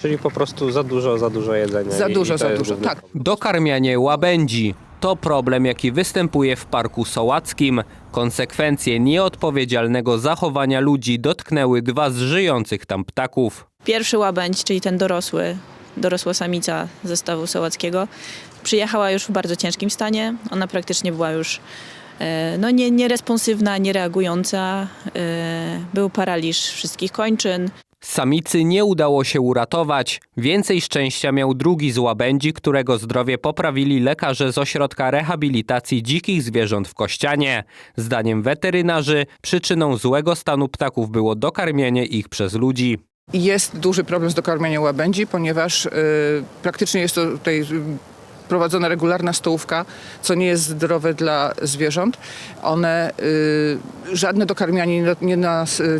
Czyli po prostu za dużo, za dużo jedzenia. Za i- dużo, i to za jest dużo. główny Tak. Dokarmianie łabędzi to problem, jaki występuje w Parku Sołackim. Konsekwencje nieodpowiedzialnego zachowania ludzi dotknęły dwa z żyjących tam ptaków. Pierwszy łabędź, czyli ten dorosły, dorosła samica zestawu sołackiego, przyjechała już w bardzo ciężkim stanie. Ona praktycznie była już e, no, nie, nieresponsywna, niereagująca. E, Był paraliż wszystkich kończyn. Samicy nie udało się uratować. Więcej szczęścia miał drugi z łabędzi, którego zdrowie poprawili lekarze z ośrodka rehabilitacji dzikich zwierząt w Kościanie. Zdaniem weterynarzy przyczyną złego stanu ptaków było dokarmienie ich przez ludzi. Jest duży problem z dokarmianiem łabędzi, ponieważ y, praktycznie jest to tutaj y, prowadzona regularna stołówka, co nie jest zdrowe dla zwierząt. One, y, żadne dokarmianie nie, nie,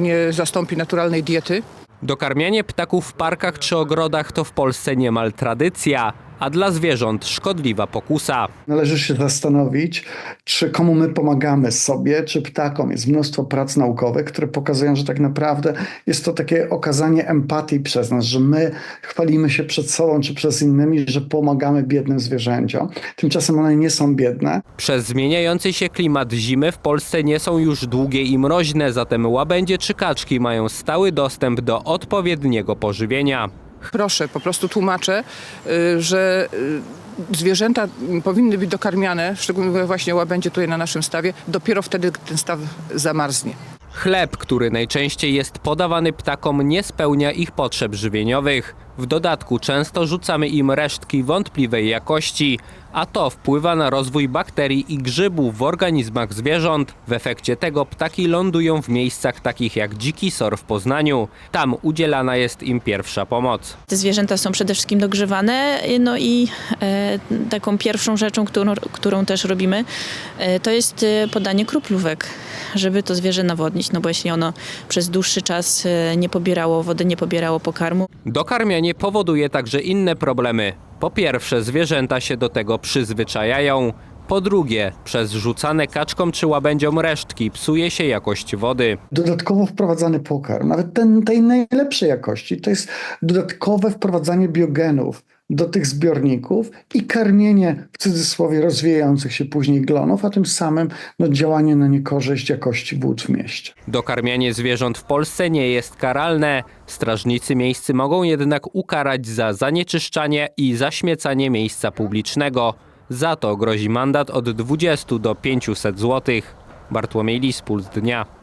nie zastąpi naturalnej diety. Dokarmianie ptaków w parkach czy ogrodach to w Polsce niemal tradycja, a dla zwierząt szkodliwa pokusa. Należy się zastanowić, czy komu my pomagamy sobie, czy ptakom. Jest mnóstwo prac naukowych, które pokazują, że tak naprawdę jest to takie okazanie empatii przez nas, że my chwalimy się przed sobą czy przez innymi, że pomagamy biednym zwierzęciom. Tymczasem one nie są biedne. Przez zmieniający się klimat zimy w Polsce nie są już długie i mroźne, zatem łabędzie czy kaczki mają stały dostęp do odpowiedniego pożywienia. Proszę, po prostu tłumaczę, y, że y, zwierzęta powinny być dokarmiane, szczególnie właśnie łabędzie tutaj na naszym stawie, dopiero wtedy, ten staw zamarznie. Chleb, który najczęściej jest podawany ptakom, nie spełnia ich potrzeb żywieniowych. W dodatku często rzucamy im resztki wątpliwej jakości, a to wpływa na rozwój bakterii i grzybów w organizmach zwierząt. W efekcie tego ptaki lądują w miejscach takich jak dziki sor w Poznaniu. Tam udzielana jest im pierwsza pomoc. Te zwierzęta są przede wszystkim dogrzewane. No i e, taką pierwszą rzeczą, którą, którą też robimy, e, to jest e, podanie kruplówek, żeby to zwierzę nawodnić. No bo jeśli ono przez dłuższy czas e, nie pobierało wody, nie pobierało pokarmu, Dokarmianie powoduje także inne problemy. Po pierwsze, zwierzęta się do tego przyzwyczajają. Po drugie, przez rzucane kaczkom czy łabędziom resztki psuje się jakość wody. Dodatkowo wprowadzany pokarm, nawet ten tej najlepszej jakości, to jest dodatkowe wprowadzanie biogenów do tych zbiorników i karmienie w cudzysłowie rozwijających się później glonów, a tym samym no, działanie na niekorzyść jakości wód w mieście. Dokarmianie zwierząt w Polsce nie jest karalne. Strażnicy miejscy mogą jednak ukarać za zanieczyszczanie i zaśmiecanie miejsca publicznego. Za to grozi mandat od 20 do 500 zł. Bartłomiej Lis, Puls Dnia.